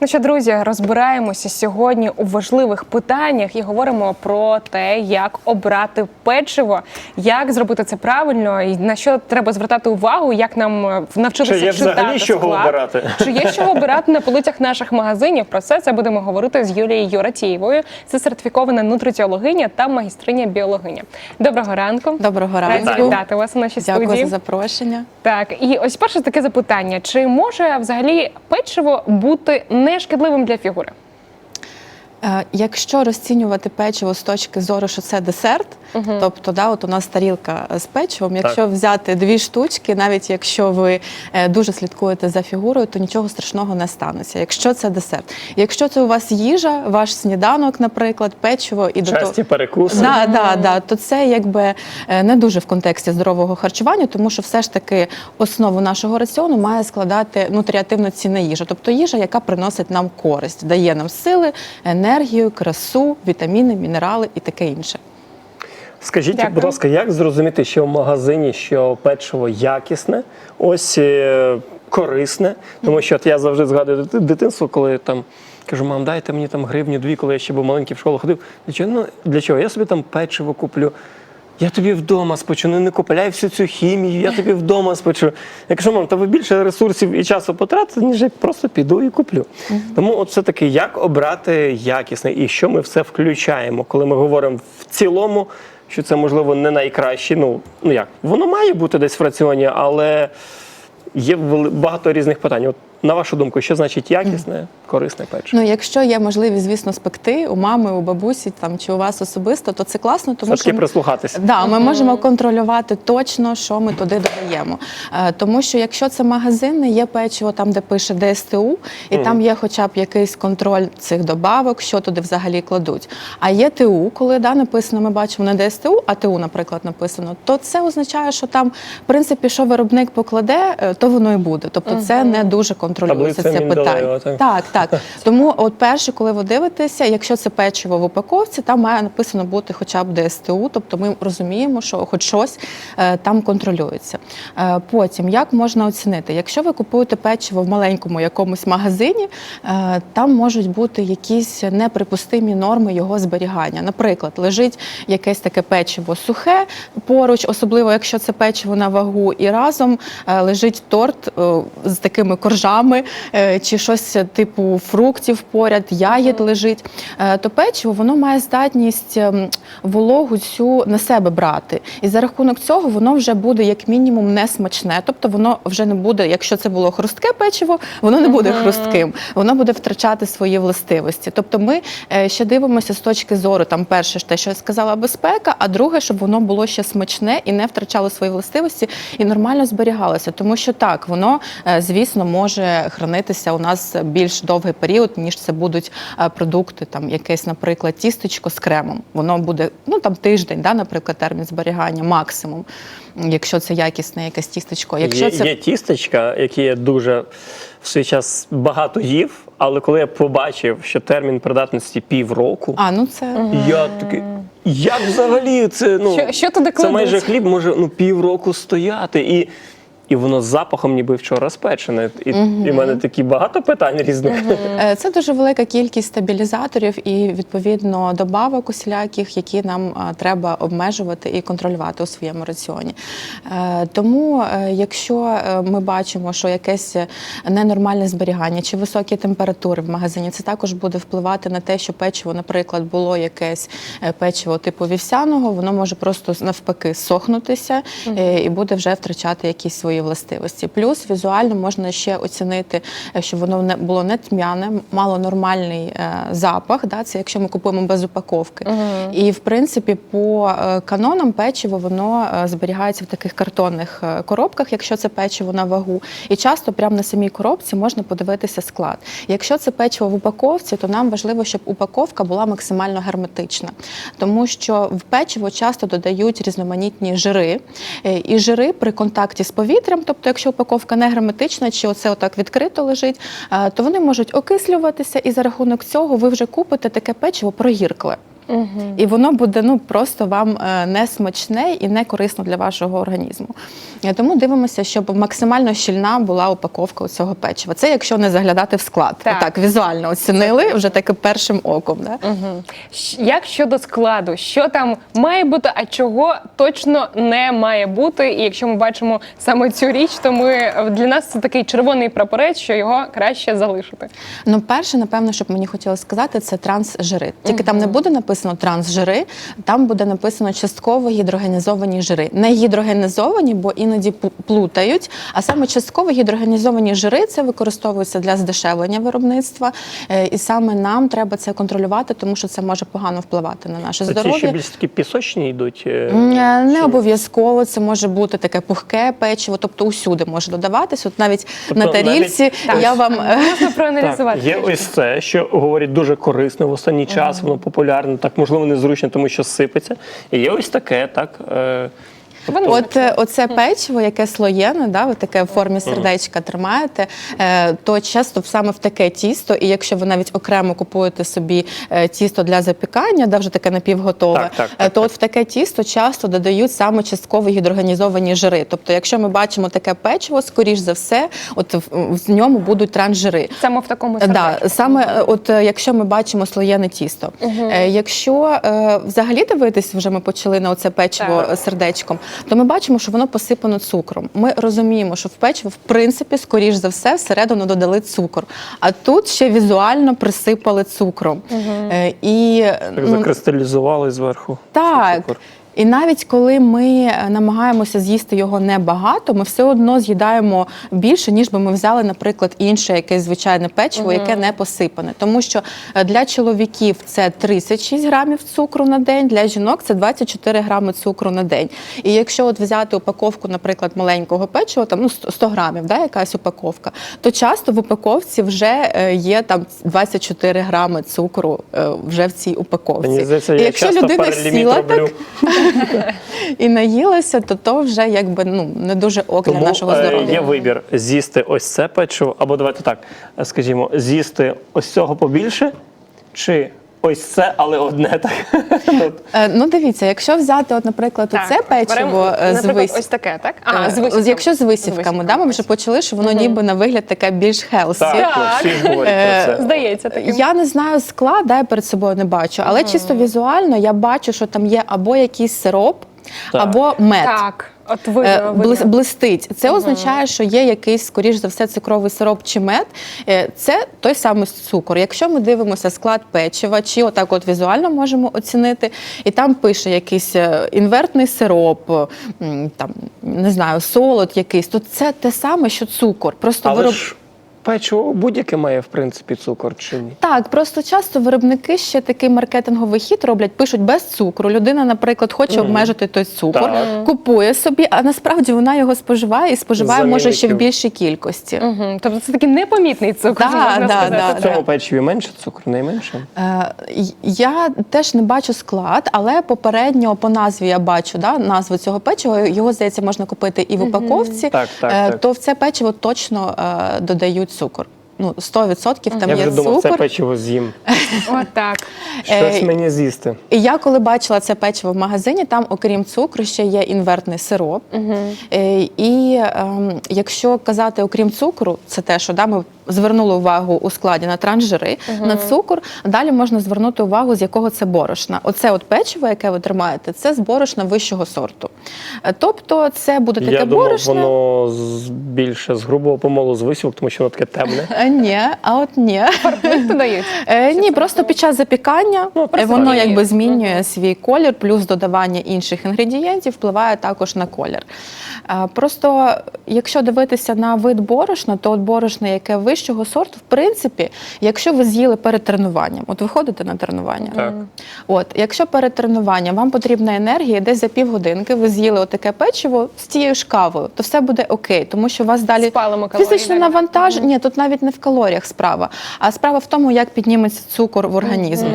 Ну що, друзі, розбираємося сьогодні у важливих питаннях і говоримо про те, як обрати печиво, як зробити це правильно, і на що треба звертати увагу, як нам е, навчитися Чи є читати взагалі чого склад. обирати? Чи є чого обирати на полицях наших магазинів? Про все це будемо говорити з Юлією Юратієвою. Це сертифікована нутриціологиня та магістриня біологиня. Доброго ранку. Доброго Раді ранку. вітати вас у нашій Дякую студії. за запрошення. Так, і ось перше таке запитання: чи може взагалі печиво бути не шкідливим для фігури? Е, Якщо розцінювати печиво з точки зору, що це десерт, тобто да, от у нас тарілка з печивом, якщо взяти дві штучки, навіть якщо ви е, дуже слідкуєте за фігурою, то нічого страшного не станеться. Якщо це десерт, якщо це у вас їжа, ваш сніданок, наприклад, печиво і до того. Часті перекуси. Да, да, да, то це якби е, не дуже в контексті здорового харчування, тому що все ж таки основу нашого раціону має складати нутріативно цінна їжа, тобто їжа, яка приносить нам користь, дає нам сили, енергію, красу, вітаміни, мінерали і таке інше. Скажіть, Дякую. будь ласка, як зрозуміти, що в магазині що печиво якісне, ось е, корисне? Тому що от я завжди згадую дитинство, коли там кажу, мам, дайте мені там гривню дві, коли я ще був маленький в школу ходив. Для чого? Ну, для чого? Я собі там печиво куплю. Я тобі вдома спечу, ну не купляй всю цю хімію, я тобі вдома спечу. Я кажу, мам, ви більше ресурсів і часу потратите, ніж я просто піду і куплю. Тому от все-таки як обрати якісне і що ми все включаємо, коли ми говоримо в цілому, що це можливо не найкраще. Ну, ну як, воно має бути десь в раціоні, але є багато різних питань. От на вашу думку, що значить якісне, корисне печиво? Ну, якщо є можливість, звісно, спекти у мами, у бабусі там чи у вас особисто, то це класно, тому Все-таки що прислухатися. Да, ми можемо контролювати точно, що ми туди додаємо. Е, Тому що якщо це магазинне, є печиво там, де пише ДСТУ, і там є хоча б якийсь контроль цих добавок, що туди взагалі кладуть. А є ТУ, коли да, написано, ми бачимо не ДСТУ, а ТУ, наприклад, написано, то це означає, що там, в принципі, що виробник покладе, е, то воно і буде. Тобто це не дуже контролюється Таблиця це питання. так. Так, так. Тому, от перше, коли ви дивитеся, якщо це печиво в упаковці, там має написано бути хоча б ДСТУ, тобто ми розуміємо, що хоч щось е, там контролюється. Е, потім, як можна оцінити? Якщо ви купуєте печиво в маленькому якомусь магазині, е, там можуть бути якісь неприпустимі норми його зберігання. Наприклад, лежить якесь таке печиво сухе поруч, особливо якщо це печиво на вагу, і разом лежить торт з такими коржами е, чи щось типу фруктів поряд, ягід лежить. Е, То печиво воно має здатність ем, вологу цю на себе брати. І за рахунок цього воно вже буде як мінімум не смачне. Тобто воно вже не буде, якщо це було хрустке печиво, воно не буде хрустким, воно буде втрачати свої властивості. Тобто ми е, ще дивимося з точки зору, там перше ж те, що я сказала, безпека, а друге, щоб воно було ще смачне і не втрачало свої властивості і нормально зберігалося. Тому що так, воно, е, звісно, може хранитися у нас більш довгий період, ніж це будуть е, продукти, там якесь, наприклад, тістечко з кремом. Воно буде ну там тиждень, да, наприклад, термін зберігання, максимум, якщо це якісне якесь тістечко. Якщо є, це є тістечка, які я дуже в свій час багато їв, але коли я побачив, що термін придатності півроку, а ну це я такий. Як взагалі це ну Що- що туди це майже хліб може ну півроку стояти і. І воно з запахом ніби вчора спечене. І, і в мене такі багато питань різних. Е, Це дуже велика кількість стабілізаторів і відповідно добавок усіляких, які нам треба обмежувати і контролювати у своєму раціоні. Е, Тому, е, якщо е, ми бачимо, що якесь ненормальне зберігання чи високі температури в магазині, це також буде впливати на те, що печиво, наприклад, було якесь е, печиво типу вівсяного, воно може просто навпаки сохнутися е, і буде вже втрачати якісь свої властивості. Плюс візуально можна ще оцінити, е, щоб воно не було не тьмяне, мало нормальний е, запах. Да? Це якщо ми купуємо без упаковки. І в принципі, по е, канонам печиво воно зберігається в таких картонних коробках, якщо це печиво на вагу. І часто прямо на самій коробці можна подивитися склад. Якщо це печиво в упаковці, то нам важливо, щоб упаковка була максимально герметична, тому що в печиво часто додають різноманітні жири, і жири при контакті з повітрям, тобто, якщо упаковка не герметична, чи оце отак відкрито лежить, е, то вони можуть окислюватися, і за рахунок цього ви вже купите таке печиво прогіркле. І воно буде ну просто вам е, не смачне і не корисно для вашого організму. Е, Тому дивимося, щоб максимально щільна була упаковка у цього печива. Це якщо не заглядати в склад. Так. Так, візуально оцінили вже таки першим оком. Да? Щ- Як щодо складу, що там має бути, а чого точно не має бути? І якщо ми бачимо саме цю річ, то ми для нас це такий червоний прапорець, що його краще залишити. Ну, перше, напевно, щоб мені хотілося сказати, це трансжири. Тільки там не буде написано трансжири, там буде написано частково гідрогенізовані жири. Не гідрогенізовані, бо іноді плутають. А саме частково гідрогенізовані жири це використовується для здешевлення виробництва. Е, І саме нам треба це контролювати, тому що це може погано впливати на наше Це ті, що здоров'я. більш такі пісочні йдуть. е, е, Не обов'язково це може бути таке пухке печиво, тобто усюди може додаватись. От навіть Тобто на тарілці навіть- я вам е, Можна проаналізувати. Так, є ось це, що говорять дуже корисне в останній час, воно популярне, так можливо незручно, тому що сипеться. І є ось таке, так. Е, От е, оце печиво, яке слоєне, да, ви таке в формі сердечка тримаєте, е, то часто саме в таке тісто, і якщо ви навіть окремо купуєте собі е, тісто для запікання, да, вже таке напівготове, Так, так, е, так, то от в таке тісто часто додають саме частково гідрогенізовані жири. Тобто, якщо ми бачимо таке печиво, скоріш за все, от в, в ньому будуть трансжири. саме в такому Да, сердечку. саме е, от е, якщо ми бачимо слоєне тісто. Е, Якщо е, взагалі дивитись, вже ми почали на оце печиво Так. е, сердечком, то ми бачимо, що воно посипано цукром. Ми розуміємо, що в печиво, в принципі, скоріш за все, всередину додали цукор. А тут ще візуально присипали цукром. Угу. І так ну, закристалізували зверху. так. цукор. І навіть коли ми е, намагаємося з'їсти його небагато, ми все одно з'їдаємо більше, ніж би ми взяли, наприклад, інше якесь звичайне печиво, яке не посипане. Тому що е, для чоловіків це 36 грамів цукру на день, для жінок це 24 грами цукру на день. І якщо от взяти упаковку, наприклад, маленького печива, там ну 100 грамів, да, якась упаковка, то часто в упаковці вже е, є там 24 грами цукру вже в цій упаковці. Мені здається, І я якщо часто людина сіла роблю. і наїлася, то то вже якби ну не дуже ок для Тому нашого е, здоров'я. є вибір з'їсти ось це печиво, або давайте так, е, скажімо, з'їсти ось цього побільше, чи ось це, але одне так. Ну, Е, Ну дивіться, якщо взяти, от, наприклад, Так, оце печиво е, з наприклад, вис... ось таке, так? А, Е, з висівками. Якщо з висівками, да, ми вже почали, що воно ніби на вигляд таке більш хелсі. Так, Так. всі говорять Е, про це. Здається, таким. Я не знаю склад, да, я перед собою не бачу, але чисто візуально я бачу, що там є або якийсь сироп, Так. або мед. Так, от Е, видно, видно. блистить. Це означає, що є якийсь, скоріш за все, цукровий сироп чи мед. Е, Це той самий цукор. Якщо ми дивимося склад печива, чи отак от візуально можемо оцінити, і там пише якийсь е, інвертний сироп, там не знаю, солод якийсь, то це те саме, що цукор. Просто Але вироб... ж печиво будь-яке має, в принципі, цукор чи ні? Так, просто часто виробники ще такий маркетинговий хід роблять, пишуть без цукру. Людина, наприклад, хоче обмежити той цукор, Так. купує собі, а насправді вона його споживає і споживає може ще в Замінників. більшій кількості. Мгм. Тобто це такий непомітний цукор, Да, можна да, сказати. В да. цьому печиві менше цукру, найменше. Е, Я теж не бачу склад, але попередньо по назві я бачу да, назву цього печива. Його здається можна купити і в упаковці. Так, так, Е, так. То в це печиво точно е, додають цукор. Ну 100% там Я є вже думав, це печиво з'їм. Отак. Е, Щось мені з'їсти. І я коли бачила це печиво в магазині, там, окрім цукру, ще є інвертний сироп. Е, І е, якщо казати окрім цукру, це те, що да, ми звернули увагу у складі на трансжири, на цукор. Далі можна звернути увагу, з якого це борошна. Оце от печиво, яке ви тримаєте, це з борошна вищого сорту. Е, Тобто, це буде таке Я думав, борошно. воно з, більше з грубого помолу з висівок, тому що воно таке темне. Е, Ні, а от ні. Додають. Е, ні, просто під час запікання Ну, воно якби змінює свій колір, плюс додавання інших інгредієнтів впливає також на колір. Просто якщо дивитися на вид борошна, то от борошна, яке вищого сорту, в принципі, якщо ви з'їли перед тренуванням, от ви ходите на тренування. Так. От, якщо перед тренуванням вам потрібна енергія, десь за півгодинки ви з'їли отаке печиво з тією ж кавою, то все буде окей, тому що у вас далі Спалимо калорії, фізичне навантаження. Ні, тут навіть не в калоріях справа, а справа в тому, як підніметься цукор в організмі.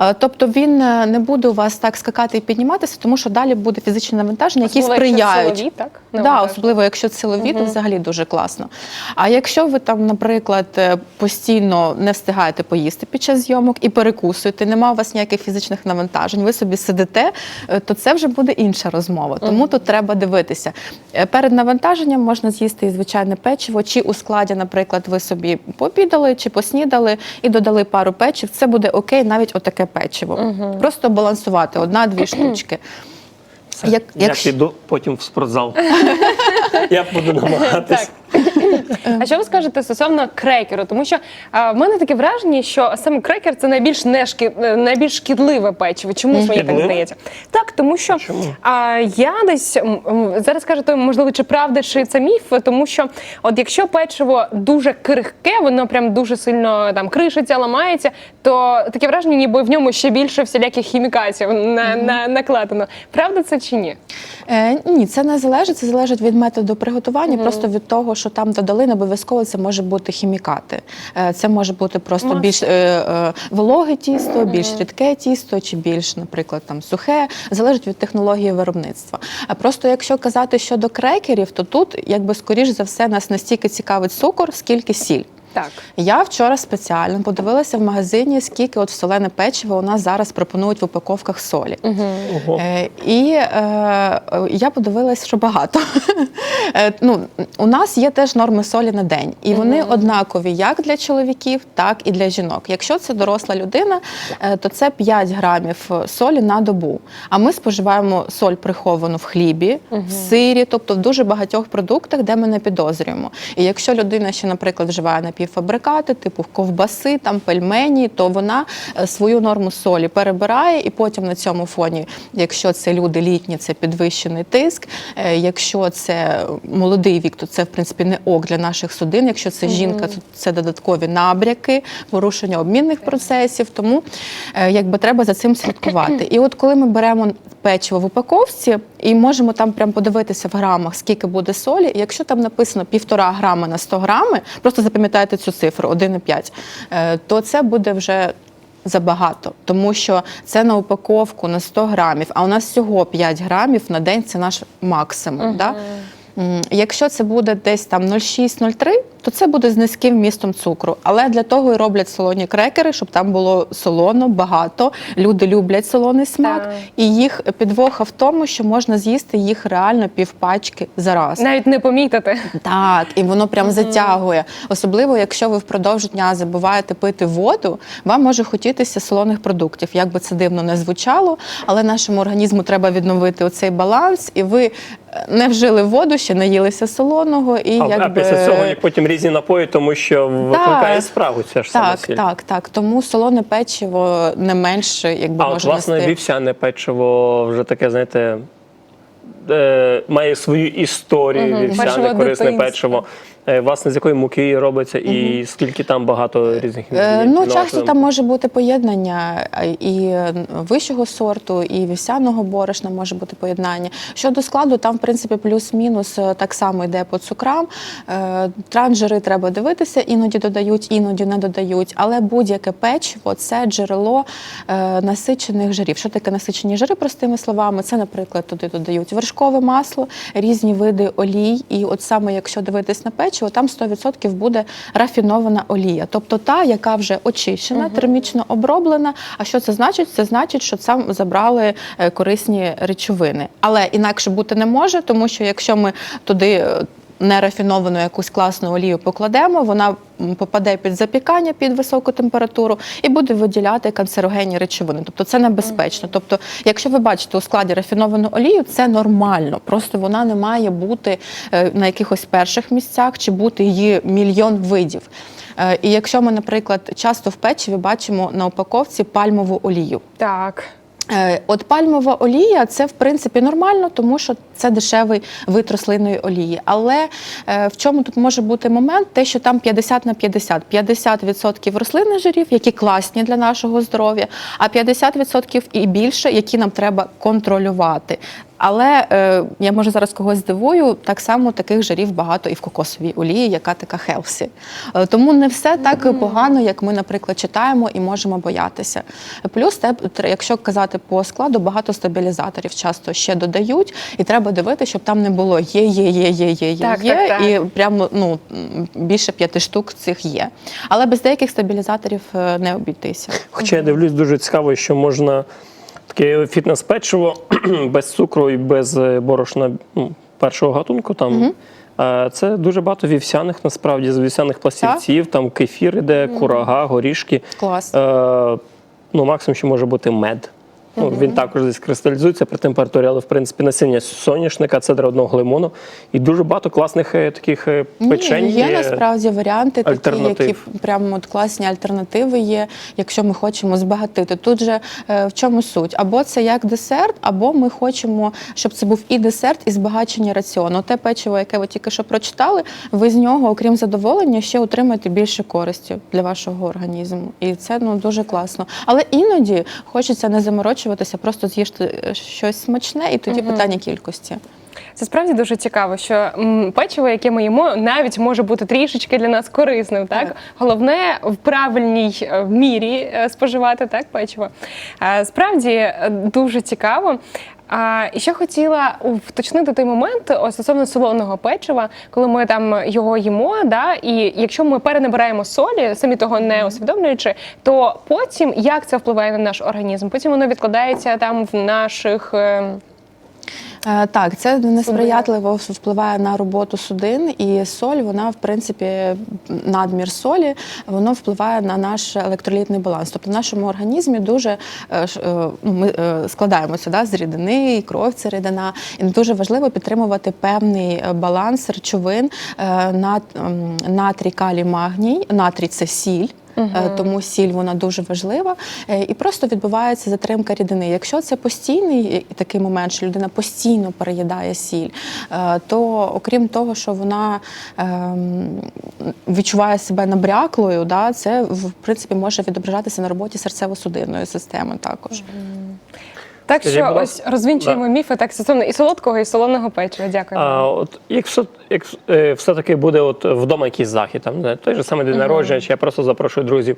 Е, Тобто він е, не буде у вас так скакати і підніматися, тому що далі буде фізичне навантаження, які сприяють. силові, так? Да, особливо, якщо силові, то взагалі дуже класно. А якщо ви там, наприклад, наприклад, е, постійно не встигаєте поїсти під час зйомок і перекусуєте, нема у вас ніяких фізичних навантажень, ви собі сидите, е, то це вже буде інша розмова. Тому тут треба дивитися. Е, Перед навантаженням можна з'їсти і звичайне печиво, чи у складі, наприклад, ви собі пообідали чи поснідали і додали пару печив. Це буде окей, навіть отаке печиво. Просто балансувати одна-дві штучки. Все. Як- Я піду потім в спортзал. Я буду намагатись. А що ви скажете стосовно крекеру? Тому що а, в мене таке враження, що саме крекер це найбільш не шкі... е, найбільш шкідливе печиво. Чомусь мені так Шкідливе? здається. Так, тому що а, я десь м, м, зараз кажете, можливо, чи правда, чи це міф, тому що от якщо печиво дуже крихке, воно прям дуже сильно там кришиться, ламається, то таке враження, ніби в ньому ще більше всіляких хімікатів на, на, накладено. Правда це чи ні? Е, ні, це не залежить. Це залежить від методу приготування, просто від того, що там додали, не обов'язково це може бути хімікати. Е, це може бути просто більш е, е, вологе тісто, більш рідке тісто, чи більш, наприклад, там сухе. Залежить від технології виробництва. А просто якщо казати щодо крекерів, то тут, якби скоріш за все, нас настільки цікавить цукор, скільки сіль. Так. Я вчора спеціально подивилася в магазині, скільки от солене печиво у нас зараз пропонують в упаковках солі. Ого. Е, і е, е, я подивилась, що багато. Е, ну, у нас є теж норми солі на день, і вони однакові як для чоловіків, так і для жінок. Якщо це доросла людина, е, то це 5 грамів солі на добу. А ми споживаємо соль приховану в хлібі, в сирі, тобто в дуже багатьох продуктах, де ми не підозрюємо. І якщо людина ще, наприклад, вживає напівфабрикати, типу ковбаси, там пельмені, то вона е, свою норму солі перебирає, і потім на цьому фоні, якщо це люди літні, це підвищений тиск. е, Якщо це молодий вік, то це в принципі не ок для наших судин. Якщо це жінка, то це додаткові набряки, порушення обмінних процесів. Тому е, якби треба за цим слідкувати. І от коли ми беремо печиво в упаковці і можемо там прям подивитися в грамах, скільки буде солі. Якщо там написано півтора грама на 100 грами, просто запам'ятайте цю цифру 1,5, е, то це буде вже. Забагато, тому що це на упаковку на 100 грамів, а у нас всього 5 грамів на день це наш максимум. Да? Якщо це буде десь там 0,6-0,3, то це буде з низьким вмістом цукру. Але для того і роблять солоні крекери, щоб там було солоно, багато. Люди люблять солоний смак, Так. і їх підвоха в тому, що можна з'їсти їх реально півпачки за раз. Навіть не помітити. Так, і воно прям затягує. Особливо, якщо ви впродовж дня забуваєте пити воду, вам може хотітися солоних продуктів. Як би це дивно не звучало, але нашому організму треба відновити оцей баланс, і ви не вжили воду, ще наїлися солоного, і А, а після цього і потім різні напої, тому що викликає справу. ця ж Так, сіль. так, так. Тому солоне печиво не менше, якби А от може власне нести. вівсяне печиво вже таке, знаєте, е, має свою історію, Печиво вівсяне корисне дитинства. печиво. Е, власне, з якої муки робиться, і скільки там багато різних Е. Ну, часто там може бути поєднання е, і е, вищого сорту, і вівсяного борошна може бути поєднання. Щодо складу, там, в принципі, плюс-мінус е, так само йде по цукрам. Е, Транжири треба дивитися, іноді додають, іноді не додають. Але будь-яке печиво це джерело е, насичених жирів. Що таке насичені жири, простими словами? Це, наприклад, туди додають вершкове масло, різні види олій. І от саме якщо дивитись на печиво, там 100% буде рафінована олія, тобто та, яка вже очищена, термічно оброблена. А що це значить? Це значить, що там забрали е, корисні речовини. Але інакше бути не може, тому що якщо ми туди. Нерафіновану якусь класну олію покладемо, вона попаде під запікання під високу температуру і буде виділяти канцерогенні речовини. Тобто це небезпечно. Тобто, якщо ви бачите у складі рафіновану олію, це нормально. Просто вона не має бути е, на якихось перших місцях чи бути її мільйон видів. Е, І якщо ми, наприклад, часто в печиві бачимо на упаковці пальмову олію. Так. Е, От пальмова олія це в принципі нормально, тому що це дешевий вид рослинної олії. Але е, в чому тут може бути момент? Те, що там 50 на 50. 50% рослинних жирів, які класні для нашого здоров'я, а 50% і більше, які нам треба контролювати. Але е, я може зараз когось здивую, так само таких жирів багато і в кокосовій олії, яка така хелсі. Е, тому не все так погано, як ми, наприклад, читаємо і можемо боятися. Плюс, якщо казати по складу, багато стабілізаторів часто ще додають, і треба дивитися, щоб там не було є, є, є, є, є, є, Так, є, так, так. і прямо ну більше п'яти штук цих є. Але без деяких стабілізаторів е, не обійтися. Хоча я дивлюсь, дуже цікаво, що можна таке фітнес-печиво без цукру і без е, борошна ну, першого гатунку. Там. Е, Це дуже багато вівсяних, насправді, з вівсяних пластівців, там кефір іде, курага, горішки. Клас. Е, ну, максимум, що може бути мед. Ну, Він також десь кристалізується при температурі, але в принципі насіння соняшника, цедра одного лимону. І дуже багато класних е, таких е, печень. Ні, є насправді варіанти, такі, які прямо от класні альтернативи є, якщо ми хочемо збагатити. Тут же е, в чому суть? Або це як десерт, або ми хочемо, щоб це був і десерт, і збагачення раціону. Те печиво, яке ви тільки що прочитали, ви з нього, окрім задоволення, ще отримаєте більше користі для вашого організму. І це ну дуже класно. Але іноді хочеться не заморочуватися, просто з'їжте е, щось смачне, і тоді питання кількості. Це справді дуже цікаво, що печиво, яке ми їмо, навіть може бути трішечки для нас корисним. Так, Так. головне в правильній е, мірі е, споживати так печиво. Справді дуже цікаво. А і ще хотіла вточнити той момент стосовно солоного печива, коли ми там його їмо. Да, і якщо ми перенабираємо солі, самі того не усвідомлюючи, то потім як це впливає на наш організм? Потім воно відкладається там в наших. Е, Так, це несприятливо впливає на роботу судин, і соль, вона в принципі надмір солі, воно впливає на наш електролітний баланс. Тобто в нашому організмі дуже е, е, ну, ми складаємося да, з рідини, і кров це рідина. І дуже важливо підтримувати певний баланс речовин м, натрій, калій, магній. Натрій це сіль. Е, Тому сіль вона дуже важлива Е, і просто відбувається затримка рідини. Якщо це постійний е, такий момент, що людина постійно переїдає сіль, то окрім того, що вона ем, відчуває себе набряклою, да, це в принципі може відображатися на роботі серцево-судинної системи також. Так Скажіть, що будь ось ласка. розвінчуємо Да. міфи так стосовно і солодкого, і солоного печива. Дякую. А от якщо як е, все-таки буде от вдома якийсь захід, там не, той же самий день народження, чи я просто запрошую друзів.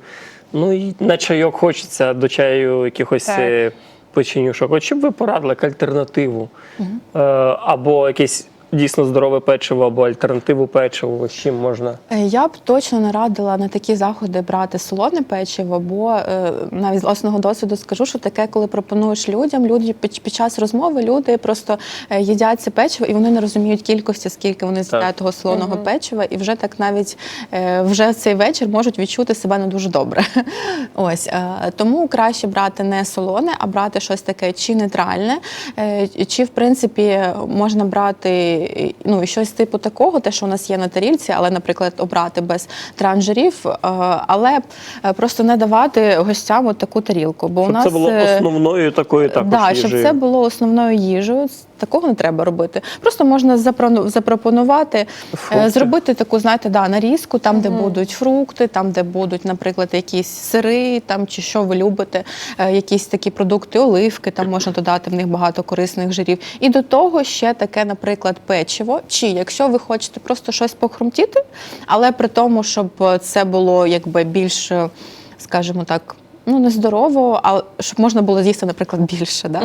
Ну і на чайок хочеться до чаю якихось Так. е, печенюшок. От б ви порадили як альтернативу? Е, або якесь дійсно здорове печиво, або альтернативу печиву, з чим можна. Е, Я б точно не радила на такі заходи брати солоне печиво, бо е, навіть з власного досвіду скажу, що таке, коли пропонуєш людям, люди під, час розмови люди просто е, їдять це печиво і вони не розуміють кількості, скільки вони з'їдають того солоного печива, і вже так навіть вже цей вечір можуть відчути себе не дуже добре. Ось тому краще брати не солоне, а брати щось таке чи нейтральне, чи в принципі можна брати ну і щось типу такого, те, що у нас є на тарільці, але, наприклад, обрати без транжирів, е, але е, просто не давати гостям от таку тарілку. Бо у нас це було е, основною такою також да, щоб це було основною їжею. Такого не треба робити. Просто можна запропонувати, Фрукти. зробити таку, знаєте, да, нарізку, там, де будуть фрукти, там, де будуть, наприклад, якісь сири, там чи що ви любите, якісь такі продукти, оливки, там можна додати в них багато корисних жирів. І до того ще таке, наприклад, печиво. Чи якщо ви хочете просто щось похрумтіти, але при тому, щоб це було якби більш, е, скажімо так. Ну, не здорово, а щоб можна було з'їсти, наприклад, більше. Да?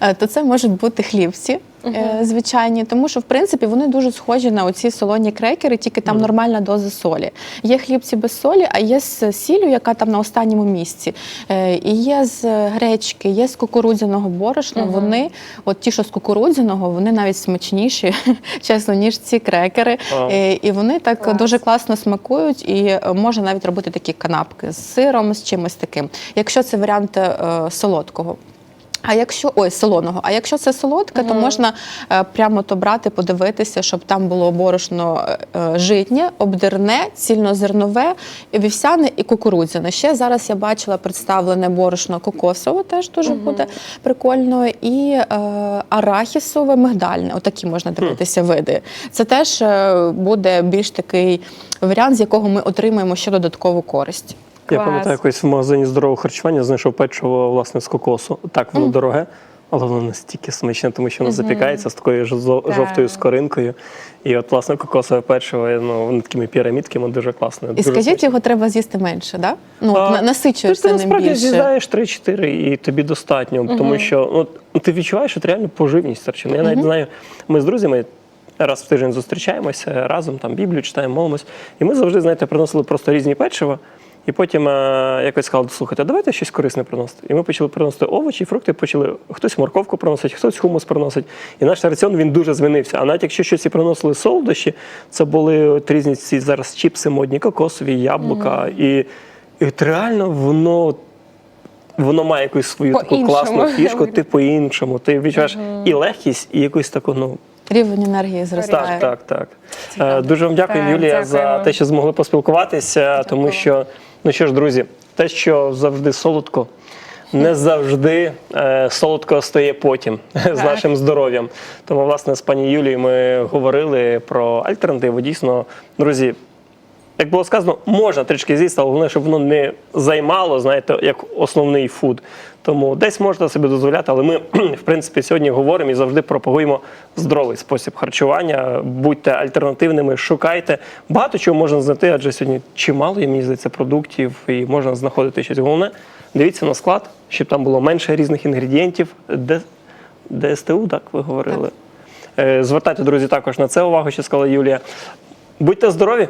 Е, то це можуть бути хлібці. Е, Звичайні, тому що в принципі вони дуже схожі на оці солоні крекери, тільки там нормальна доза солі. Є хлібці без солі, а є з сіллю, яка там на останньому місці. Е, І є з гречки, є з кукурудзяного борошна. Вони, от ті, що з кукурудзяного, вони навіть смачніші, чесно, ніж ці крекери. Вау. Е, І вони так Клас. дуже класно смакують, і е, можна навіть робити такі канапки з сиром, з чимось таким. Якщо це варіант е, солодкого. А якщо ой, солоного, а якщо це солодке, то можна е, прямо то брати, подивитися, щоб там було борошно е, е, житнє, обдирне, цільнозернове, вівсяне і кукурудзяне. Ще зараз я бачила представлене борошно кокосове, теж дуже буде прикольно, і е, арахісове, мигдальне. Отакі можна дивитися види. Це теж е, буде більш такий варіант, з якого ми отримаємо ще додаткову користь. Я Клас. пам'ятаю, якось в магазині здорового харчування знайшов печиво власне з кокосу. Так, воно дороге. Але воно настільки смачне, тому що воно запікається з такою ж зо- Так. жовтою скоринкою. І от, власне, кокосове печиво, ну, воно такими пірамідками дуже класне. І дуже скажіть, смачне. його треба з'їсти менше, да? Ну, А, на- Ти, насичуєшся ти ним насправді більше. з'їдаєш 3-4 і тобі достатньо, тому що ну, ти відчуваєш, що це реально поживність старчина. Я навіть знаю, ми з друзями раз в тиждень зустрічаємося разом, там Біблію читаємо, молимось. І ми завжди, знаєте, приносили просто різні печива. І потім е, якось сказали, слухайте, а давайте щось корисне приносити. І ми почали приносити овочі, фрукти, почали хтось морковку приносить, хтось хумус приносить. І наш раціон він дуже змінився. А навіть якщо щось і приносили солодощі, це були от різні ці зараз чіпси модні, кокосові, яблука. І, і от реально воно воно має якусь свою таку По-іншому. класну фішку, ти по-іншому. Ти відчуваєш і легкість, і якусь таку, ну. Рівень енергії зростає. Так, так, так. Е, Дуже вам дякую, Так, Юлія, за дякуємо. те, що змогли поспілкуватися. Тому що, ну що ж, друзі, те, що завжди солодко, не завжди е, солодко стає потім з нашим здоров'ям. Тому, власне, з пані Юлією ми говорили про альтернативу. Дійсно, друзі. Як було сказано, можна трішки з'їсти, але головне, щоб воно не займало, знаєте, як основний фуд. Тому десь можна собі дозволяти, але ми, в принципі, сьогодні говоримо і завжди пропагуємо здоровий спосіб харчування. Будьте альтернативними, шукайте. Багато чого можна знайти, адже сьогодні чимало є, мені здається, продуктів і можна знаходити щось. Головне, дивіться на склад, щоб там було менше різних інгредієнтів. ДСТУ, так ви говорили. Е, Звертайте, друзі, також на це увагу, що сказала Юлія. Будьте здорові!